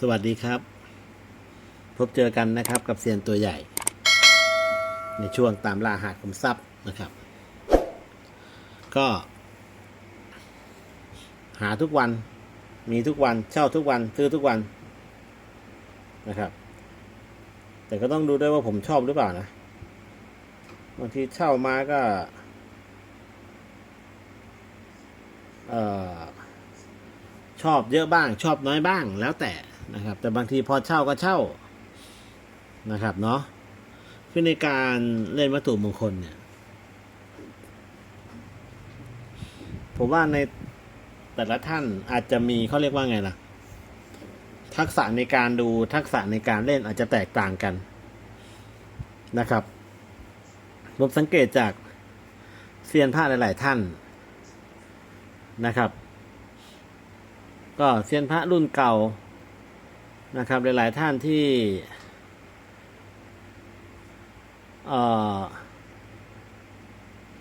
สวัสดีครับ พบเจอกันนะครับกับเซียนตัวใหญ่ ในช่วงตามล่าหาขุมทรัพย์นะครับ ก็ หาทุกวันมีทุกวันเช่าทุกวันซื้อทุกวันนะครับ แต่ก็ต้องดูด้วยว่าผมชอบหรือเปล่านะบางทีเช่ามาก็เออชอบเยอะบ้างชอบน้อยบ้างแล้วแต่ นะครับ แต่บางทีพอเช่าก็เช่านะครับเนาะคือในการเล่นวัตถุมงคลเนี่ย ผมว่าในแต่ละท่านอาจจะมีเขาเรียกว่าไงล่ะ ทักษะในการดูทักษะในการเล่นอาจจะแตกต่างกันนะครับผมสังเกตจากเซียนผ้าหลาย ๆ ท่านนะครับ ก็เซียนพระรุ่นเก่า นะครับหลาย ๆ ท่านที่เอ่อ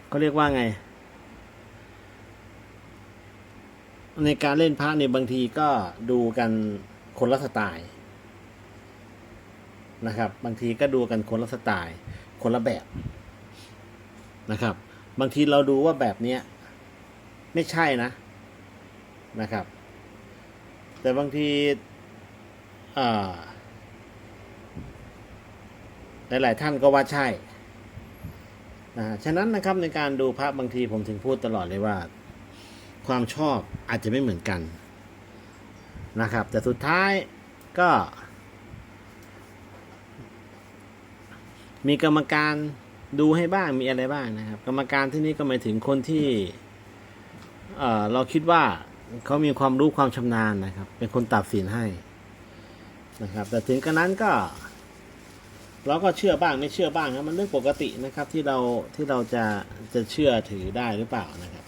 เขาเรียกว่าไง ในการเล่นพระเนี่ยบางทีก็ดูกันคนละสไตล์นะครับ บางทีก็ดูกันคนละสไตล์คนละแบบนะครับ บางทีเราดูว่าแบบเนี้ยไม่ใช่นะนะครับ แต่บางที อ่าหลายๆท่านก็ว่าใช่นะฉะนั้นนะครับในการดูพระบางทีผมถึงพูดตลอดเลยว่า ความชอบอาจจะไม่เหมือนกันนะครับ แต่สุดท้ายก็ มีกรรมการดูให้บ้างมีอะไรบ้างนะครับ กรรมการที่นี่ก็หมายถึงคนที่เเราคิดว่าเขามีความรู้ความชำนาญนะครับ เป็นคนตัดสินให้ นะครับ แต่ถึงกระนั้นก็ เราก็เชื่อบ้างไม่เชื่อบ้างครับมันเรื่องปกตินะครับ ที่เราที่เราจะจะเชื่อถือได้หรือเปล่านะครับ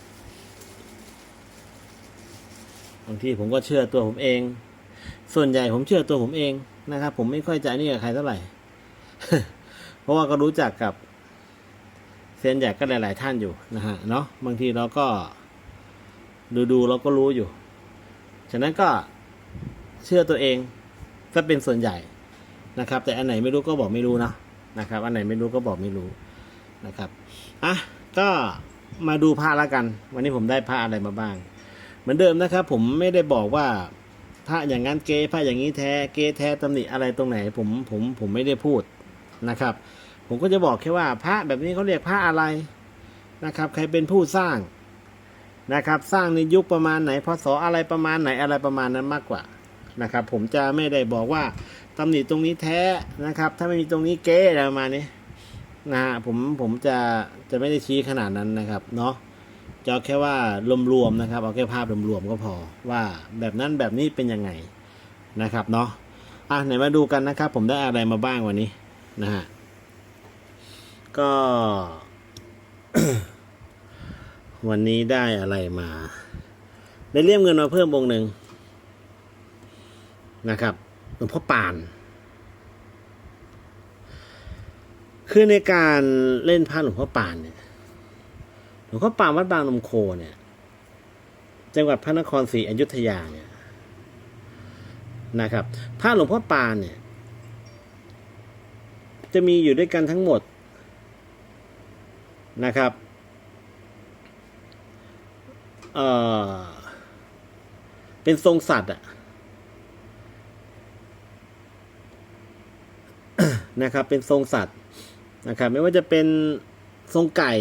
บางทีผมก็เชื่อตัวผมเอง ส่วนใหญ่ผมเชื่อตัวผมเองนะครับ ผมไม่ค่อยจะนี่กับใครเท่าไหร่ เพราะว่าก็รู้จักกับเซยนใหญ่ก็หลาย ๆ ท่านอยู่นะฮะเนาะบางทีเราก็ดูดูๆเราก็รู้อยู่ ฉะนั้นก็เชื่อตัวเอง ก็เป็นส่วนใหญ่นะครับ แต่อันไหนไม่รู้ก็บอกไม่รู้นะนะครับ อันไหนไม่รู้ก็บอกไม่รู้นะครับอะก็มาดูผ้าละกัน วันนี้ผมได้ผ้าอะไรมาบ้าง เหมือนเดิมนะครับ ผมไม่ได้บอกว่าผ้าอย่างนั้นเกผ้าอย่างนี้แท้เกแท้ตำหนิอะไรตรงไหน ผมผมผมไม่ได้พูดนะครับ ผมก็จะบอกแค่ว่าพระแบบนี้เขาเรียกพระอะไรนะครับ ใครเป็นผู้สร้างนะครับ สร้างในยุคประมาณไหนพศอะไรประมาณไหนอะไรประมาณนั้นมากกว่า นะครับ ผมจะไม่ได้บอกว่าตำหนิตรงนี้แท้นะครับ ถ้าไม่มีตรงนี้เก๊อะไรประมาณนี้นะฮะผมผมจะจะไม่ได้ชี้ขนาดนั้นนะครับเนาะจะแค่ว่ารวมๆนะครับ เอาแค่ภาพรวมๆก็พอว่าแบบนั้นแบบนี้เป็นยังไงนะครับเนาะอะไหนมาดูกันนะครับ ผมได้อะไรมาบ้างวันนี้นะฮะก็วันนี้ได้อะไรมา ได้เลี่ยมเงินมาเพิ่มองหนึ่ง นะครับหลวงพ่อปาน คือในการเล่นพระหลวงพ่อปานเนี่ยหลวงพ่อปานวัดบางนมโคเนี่ยจังหวัดพระนครศรีอยุธยาเนี่ยนะครับพระหลวงพ่อปานเนี่ย จะมีอยู่ด้วยกันทั้งหมดนะครับเออเป็นทรงสัตว์อะ นะครับ เป็นทรงสัตว์นะครับ ไม่ว่าจะเป็นทรงไก่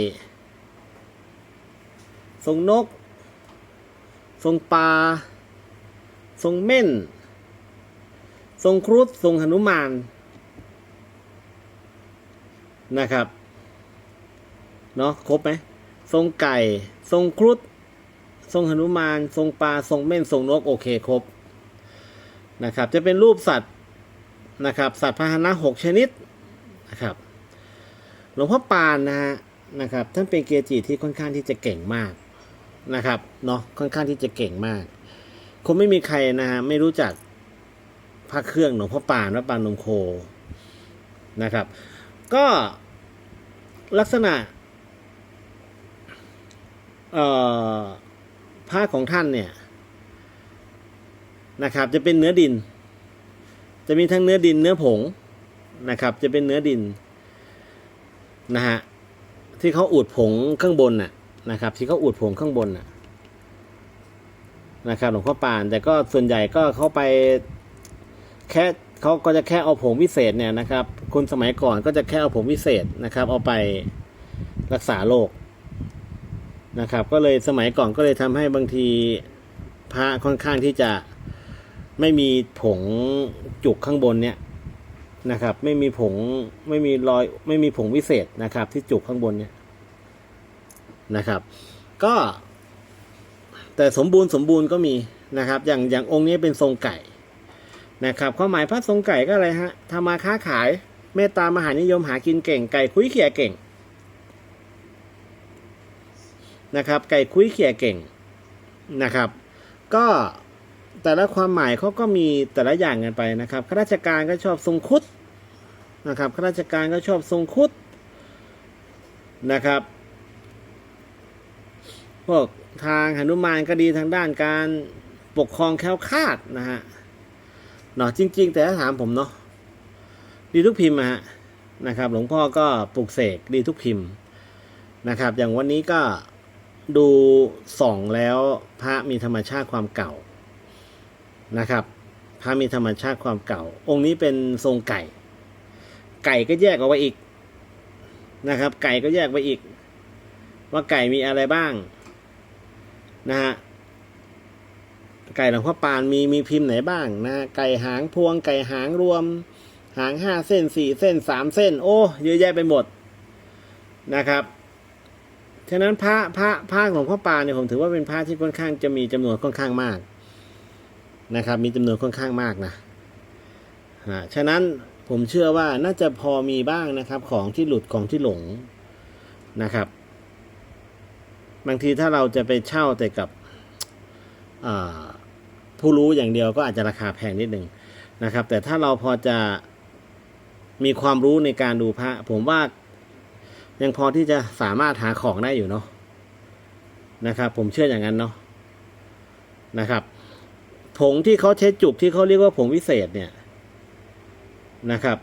ทรงนก ทรงปลา ทรงเม่น ทรงครุฑทรงหนุมานนะครับเนาะครบไหมทรงไก่ ทรงครุฑทรงหนุมาน ทรงปลา ทรงเม่น ทรงนก โอเค ครบ นะครับ จะเป็นรูปสัตว์ นะครับ สัตว์พาหนะหกชนิดนะครับหลวงพ่อปานนะฮะนะครับท่านเป็นเกจิที่ค่อนข้างที่จะเก่งมากนะครับเนาะค่อนข้างที่จะเก่งมาก คงไม่มีใครนะฮะไม่รู้จักพระเครื่องหลวงพ่อปานวัดปานนมโคนะครับ ก็ลักษณะเอ่อผ้าของท่านเนี่ยนะครับ จะเป็นเนื้อดิน จะมีทั้งเนื้อดินเนื้อผงนะครับ จะเป็นเนื้อดินนะฮะที่เขาอุดผงข้างบนน่ะนะครับ ที่เขาอุดผงข้างบนน่ะนะครับหลวงพ่อปาน แต่ก็ส่วนใหญ่ก็เขาไปแค่เขาก็จะแค่เอาผงวิเศษเนี่ยนะครับ คนสมัยก่อนก็จะแค่เอาผงวิเศษนะครับ เอาไปรักษาโรคนะครับ ก็เลยสมัยก่อนก็เลยทำให้บางทีพระค่อนข้างที่จะ ไม่มีผงจุกข้างบนเนี่ยนะครับ ไม่มีผงไม่มีรอย ไม่มีผงวิเศษนะครับ ที่จุกข้างบนเนี่ยนะครับ ก็ แต่สมบูรณ์สมบูรณ์ก็มีนะครับ อย่างอย่างองค์นี้เป็นทรงไก่นะครับความหมายพระทรงไก่ก็อะไรฮะทำมาค้าขายเมตตามหานิยมหากินเก่ง ไก่คุยเขี่ยเก่งนะครับ ไก่คุยเขี่ยเก่งนะครับ ก็ แต่ละความหมายเขาก็มีแต่ละอย่างกันไปนะครับข้าราชการก็ชอบทรงคุดนะครับข้าราชการก็ชอบทรงคุดนะครับพวกทางหนุมานก็ดีทางด้านการปกครองแคล้วคลาดนะฮะเนาะจริง ๆ แต่ถ้าถามผมเนาะดีทุกพิมพ์ฮะนะครับ หลวงพ่อก็ปลุกเสกดีทุกพิมพ์นะครับ อย่างวันนี้ก็ดูส่องแล้วพระมีธรรมชาติความเก่า นะครับพระมีธรรมชาติความเก่า องค์นี้เป็นทรงไก่ ไก่ก็แยกออกไปอีกนะครับ ไก่ก็แยกไปอีก ว่าไก่มีอะไรบ้างนะฮะไก่หลวงพ่อปานมีมีพิมพ์ไหนบ้างนะไก่หางพวง ไก่หางรวม หางห้าเส้นสี่เส้นสามเส้น โอ้เยอะแยะไปหมดนะครับฉะนั้นพระพระพระหลวงพ่อปานเนี่ยผมถือว่าเป็นพระที่ค่อนข้างจะมีจำนวนค่อนข้างมาก นะครับ มีจำนวนค่อนข้างมากนะฮะฉะนั้นผมเชื่อว่าน่าจะพอมีบ้างนะครับ ของที่หลุดของที่หลงนะครับ บางทีถ้าเราจะไปเช่าแต่กับผู้รู้อย่างเดียวก็อาจจะราคาแพงนิดหนึ่งนะครับ แต่ถ้าเราพอจะมีความรู้ในการดูพระ ผมว่ายังพอที่จะสามารถหาของได้อยู่เนาะนะครับ ผมเชื่ออย่างนั้นเนาะนะครับ ผงที่เขาใช้จุกที่เขาเรียกว่าผงวิเศษเนี่ยนะครับ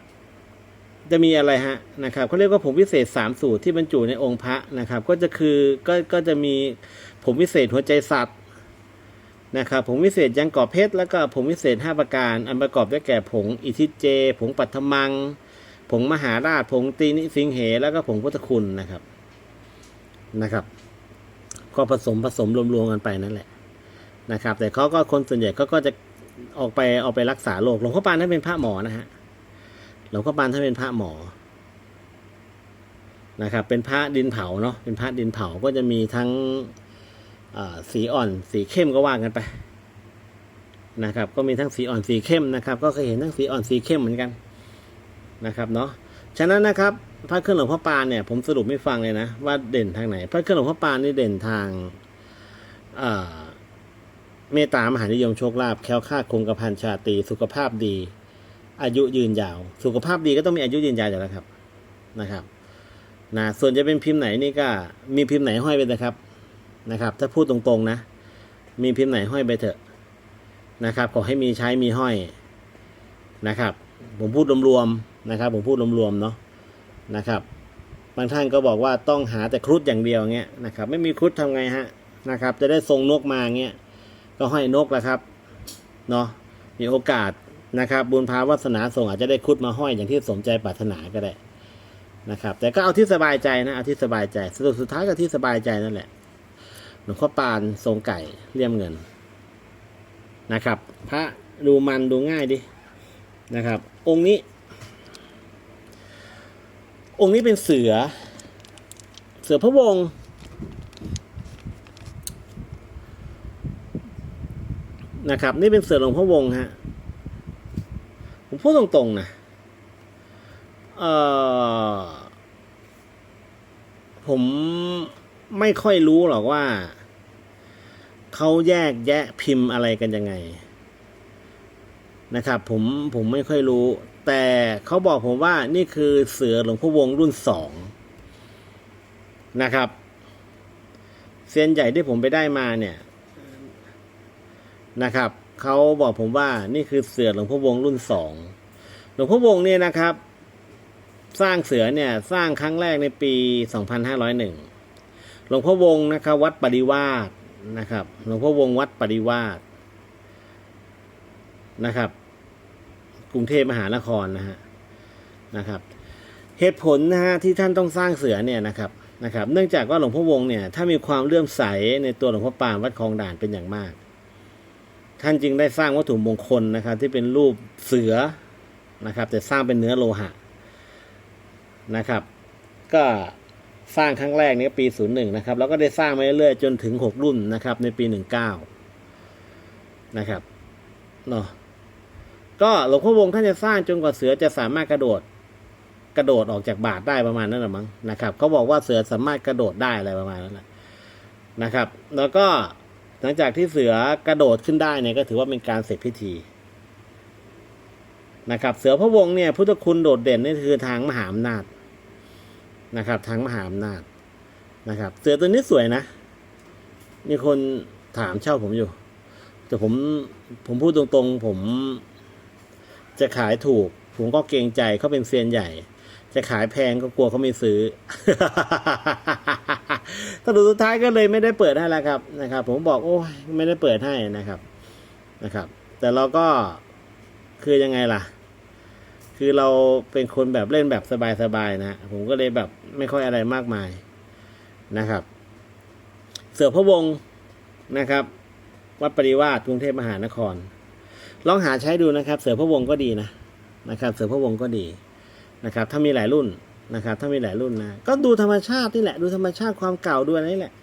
จะมีอะไรฮะนะครับเขาเรียกว่าผงวิเศษสามสูตรที่บรรจุในองค์พระนะครับ ก็จะคือก็ก็จะมีผงวิเศษหัวใจสัตว์นะครับผงวิเศษยังกอบเพชรแล้วก็ผงวิเศษห้าประการ อันประกอบด้วยแก่ผงอิทิเจ ผงปัทมัง ผงมหาราช ผงตีนิสิงเห แล้วก็ผงพุทธคุณนะครับนะครับ ก็ผสมผสมรวมๆกันไปนั่นแหละ นะครับ แต่เขาก็คนส่วนใหญ่เขาก็จะออกไปออกไปรักษาโรคหลวงพ่อปานท่านเป็นพระหมอนะฮะหลวงพ่อปานท่านเป็นพระหมอนะครับ เป็นพระดินเผาเนาะเป็นพระดินเผาก็จะมีทั้งสีอ่อนสีเข้มก็ว่ากันไปนะครับ ก็มีทั้งสีอ่อนสีเข้มนะครับ ก็เคยเห็นทั้งสีอ่อนสีเข้มเหมือนกันนะครับเนาะฉะนั้นนะครับพระเครื่องหลวงพ่อปานเนี่ยผมสรุปไม่ฟังเลยนะว่าเด่นทางไหน พระเครื่องหลวงพ่อปานนี่เด่นทางอ่า เมตตามหานิยมโชคลาภแคล้วคลาดคงกระพันชาตีสุขภาพดี อายุยืนยาว สุขภาพดีก็ต้องมีอายุยืนยาวอยู่แล้วครับนะครับนะส่วนจะเป็นพิมพ์ไหนนี่ก็มีพิมพ์ไหนห้อยไปนะครับนะครับ ถ้าพูดตรงๆนะ มีพิมพ์ไหนห้อยไปเถอะนะครับ ขอให้มีใช้มีห้อยนะครับ ผมพูดรวมๆนะครับ ผมพูดรวมๆเนาะนะครับบางท่านก็บอกว่าต้องหาแต่ครุฑอย่างเดียวเงี้ยนะครับ ไม่มีครุฑทำไงฮะนะครับ จะได้ทรงนกมาเงี้ย ก็ห้อยนกแหละครับเนาะมีโอกาสนะครับ บุญพาวาสนาส่งอาจจะได้ครุฑมาห้อยอย่างที่สมใจปรารถนาก็ได้นะครับ แต่ก็เอาที่สบายใจนะเอาที่สบายใจสรุปสุดท้ายก็ที่สบายใจนั่นแหละหลวงพ่อปานทรงไก่เลี่ยมเงินนะครับ พระดูมันดูง่ายดินะครับ องค์นี้ องค์นี้เป็นเสือ เสือพระวงศ์ นะครับ นี่เป็นเสือหลวงพ่อวงฮะผมพูดตรงๆนะเออผมไม่ค่อยรู้หรอกว่า เขาแยกแยะพิมพ์อะไรกันยังไง นะครับ ผมผมไม่ค่อยรู้ แต่เขาบอกผมว่านี่คือเสือหลวงพ่อวงรุ่นสองนะครับเซียนใหญ่ที่ผมไปได้มาเนี่ย นะครับเขาบอกผมว่านี่คือเสือหลวงพ่อวงรุ่นสองหลวงพ่อวงเนี่ยนะครับ สร้างเสือเนี่ยสร้างครั้งแรกในปี 2501 หลวงพ่อวงนะครับ วัดปริวาสนะครับ หลวงพ่อวงวัดปริวาสนะครับ กรุงเทพมหานครนะฮะนะครับ เหตุผลนะฮะที่ท่านต้องสร้างเสือเนี่ยนะครับนะครับ เนื่องจากว่าหลวงพ่อวงเนี่ยถ้ามีความเลื่อมใสในตัวหลวงพ่อปานวัดคลองด่านเป็นอย่างมาก ท่านจึงได้สร้างวัตถุมงคลนะครับ ที่เป็นรูปเสือนะครับ แต่สร้างเป็นเนื้อโลหะนะครับ ก็สร้างครั้งแรกนี่ยปี 01 นะครับ แล้วก็ได้สร้างมาเรื่อยๆจนถึง 6 รุ่นนะครับ ในปี 19 นะครับเนาะก็หลวงพ่อวงท่านจะสร้างจนกว่าเสือจะสามารถกระโดดกระโดดออกจากบาทได้ประมาณนั้นแหละมั้งนะครับเขาบอกว่าเสือสามารถกระโดดได้อะไรประมาณนั้นแหละนะครับ แล้วก็ หลังจากที่เสือกระโดดขึ้นได้เนี่ยก็ถือว่าเป็นการเสร็จพิธีนะครับ เสือพระวงศ์เนี่ยพุทธคุณโดดเด่นนี่คือทางมหาอำนาจนะครับ ทางมหาอำนาจนะครับ เสือตัวนี้สวยนะ มีคนถามเช่าผมอยู่ แต่ผมผมพูดตรงๆ ผมจะขายถูก ผมก็เกรงใจเขาเป็นเซียนใหญ่ จะขายแพงก็กลัวเขาไม่ซื้อสรุปสุดท้ายก็เลยไม่ได้เปิดให้แล้วครับนะครับ ผมบอกโอ้ยไม่ได้เปิดให้นะครับนะครับ แต่เราก็คือยังไงล่ะ คือเราเป็นคนแบบเล่นแบบสบายๆนะผมก็เลยแบบไม่ค่อยอะไรมากมายนะครับ เสือพระวงนะครับ วัดปริวาสกรุงเทพมหานคร ลองหาใช้ดูนะครับ เสือพระวงก็ดีนะนะครับ เสือพระวงก็ดี นะครับ ถ้ามีหลายรุ่นนะครับ ถ้ามีหลายรุ่นนะ ก็ดูธรรมชาตินี่แหละ ดูธรรมชาติความเก่าด้วยนี่แหละ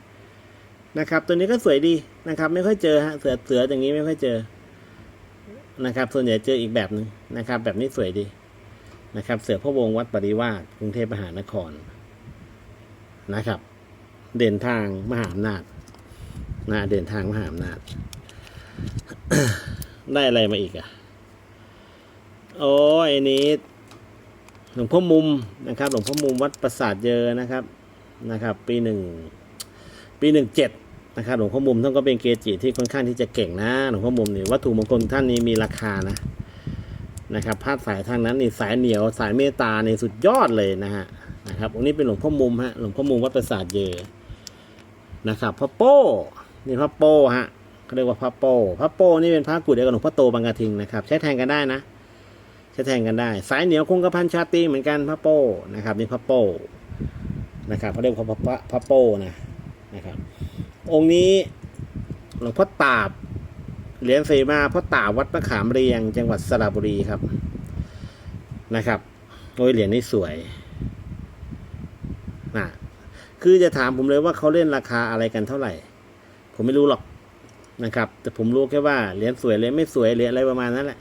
นะครับ ตัวนี้ก็สวยดีนะครับ ไม่ค่อยเจอฮะเสือเสืออย่างนี้ไม่ค่อยเจอนะครับ ส่วนใหญ่เจออีกแบบหนึ่งนะครับ แบบนี้สวยดีนะครับ เสือพระวงวัดปริวาสกรุงเทพมหานครนะครับ เด่นทางมหาอำนาจนะเด่นทางมหาอำนาจได้อะไรมาอีกอะโอ้ยอันนี้ หลวงพ่อมุมนะครับ หลวงพ่อมุมวัดประสาทเยอนะครับนะครับ ปีหนึ่งปีหนึ่งเจ็ดนะครับหลวงพ่อมุมท่านก็เป็นเกจิที่ค่อนข้างที่จะเก่งนะหลวงพ่อมุมนี่วัตถุมงคลท่านนี้มีราคานะนะครับพาดสายทางนั้นนี่สายเหนียวสายเมตตาในสุดยอดเลยนะฮะนะครับอันนี้เป็นหลวงพ่อมุมฮะหลวงพ่อมุมวัดประสาทเยอนะครับพระโป้นี่พระโป้ฮะเขาเรียกว่าพระโป้พระโป้นี่เป็นพระกุฎเดียวกับหลวงพ่อโตบางกะทิงนะครับ ใช้แทนกันได้นะ ใช้แทนกันได้ สายเหนียวคงกระพันชาตีเหมือนกันพระโป้นะครับนี่พระโป้นะครับเขาเรียกพระพระพระโป้นะนะครับ องค์นี้หลวงพ่อตาบเหรียญเสมาพ่อตาบวัดมะขามเรียง จังหวัดสระบุรีครับนะครับโอ้ยเหรียญนี้สวยนะคือจะถามผมเลยว่าเขาเล่นราคาอะไรกันเท่าไหร่ ผมไม่รู้หรอกนะครับ แต่ผมรู้แค่ว่าเหรียญสวยเหรียญไม่สวยเหรียญอะไรประมาณนั้นแหละ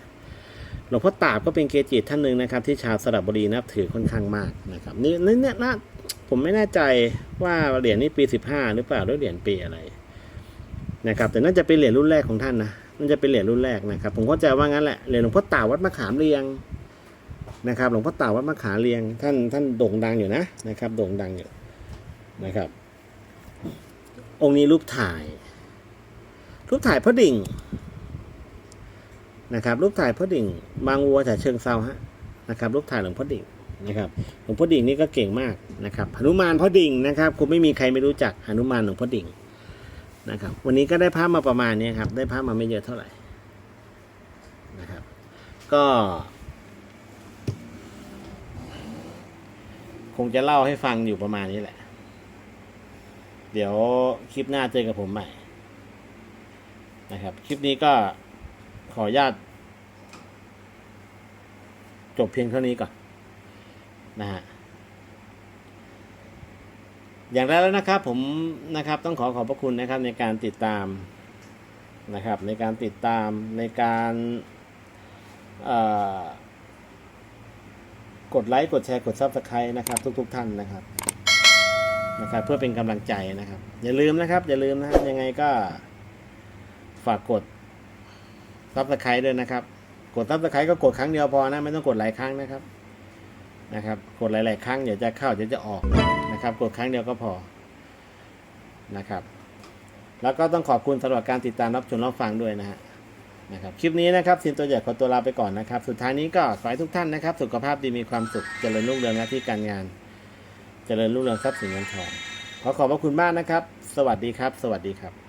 หลวงพ่อตาบก็เป็นเกจิท่านหนึ่งนะครับ ที่ชาวสระบุรีนับถือค่อนข้างมากนะครับนี่นี่เนี่ยนะผมไม่แน่ใจว่าเหรียญนี้ปีสิบห้าหรือเปล่าหรือเหรียญปีอะไรนะครับ แต่น่าจะเป็นเหรียญรุ่นแรกของท่านนะน่าจะเป็นเหรียญรุ่นแรกนะครับ ผมเข้าใจว่างั้นแหละเหรียญหลวงพ่อตาวัดมะขามเรียงนะครับ หลวงพ่อตาวัดมะขามเรียง ท่านท่านโด่งดังอยู่นะนะครับ โด่งดังอยู่นะครับ องค์นี้รูปถ่าย รูปถ่ายพระดิ่ง นะครับ รูปถ่ายพ่อดิ่ง บางวัวจากเชิงเซาฮะนะครับ รูปถ่ายหลวงพ่อดิ่งนะครับหลวงพ่อดิ่งนี่ก็เก่งมากนะครับหนุมานพ่อดิ่งนะครับคงไม่มีใครไม่รู้จักหนุมานหลวงพ่อดิ่งนะครับ วันนี้ก็ได้ภาพมาประมาณนี้ครับ ได้ภาพมาไม่เยอะเท่าไหร่นะครับ ก็คงจะเล่าให้ฟังอยู่ประมาณนี้แหละ เดี๋ยวคลิปหน้าเจอกับผมใหม่ นะครับ คลิปนี้ก็ ออนุญาต จบเพียงเท่านี้ก่อนนะฮะอย่างแรกแล้วนะครับผมนะครับต้องขอขอบพระคุณนะครับในการติดตามนะครับในการติดตามในการกดไลค์กดแชร์กดซับสไครต์นะครับ ทุกๆท่านนะครับนะครับ เพื่อเป็นกำลังใจนะครับ อย่าลืมนะครับ อย่าลืมนะยังไงก็ฝากกด ซับสไครต์ด้วยนะครับ กดซับสไครต์ก็กดครั้งเดียวพอนะ ไม่ต้องกดหลายครั้งนะครับ นะครับ กดหลาย ๆ ครั้งเดี๋ยวจะเข้าเดี๋ยวจะออกนะครับ กดครั้งเดียวก็พอ นะครับ แล้วก็ต้องขอบคุณสำหรับการติดตามรับชมรับฟังด้วยนะฮะ นะครับ คลิปนี้นะครับสินตัวใหญ่ขอตัวลาไปก่อนนะครับ สุดท้ายนี้ก็ขอให้ทุกท่านนะครับ สุขภาพดีมีความสุข เจริญรุ่งเรืองหน้าที่การงาน เจริญรุ่งเรืองทรัพย์สินเงินทอง ขอขอบพระคุณมากนะครับ สวัสดีครับ สวัสดีครับ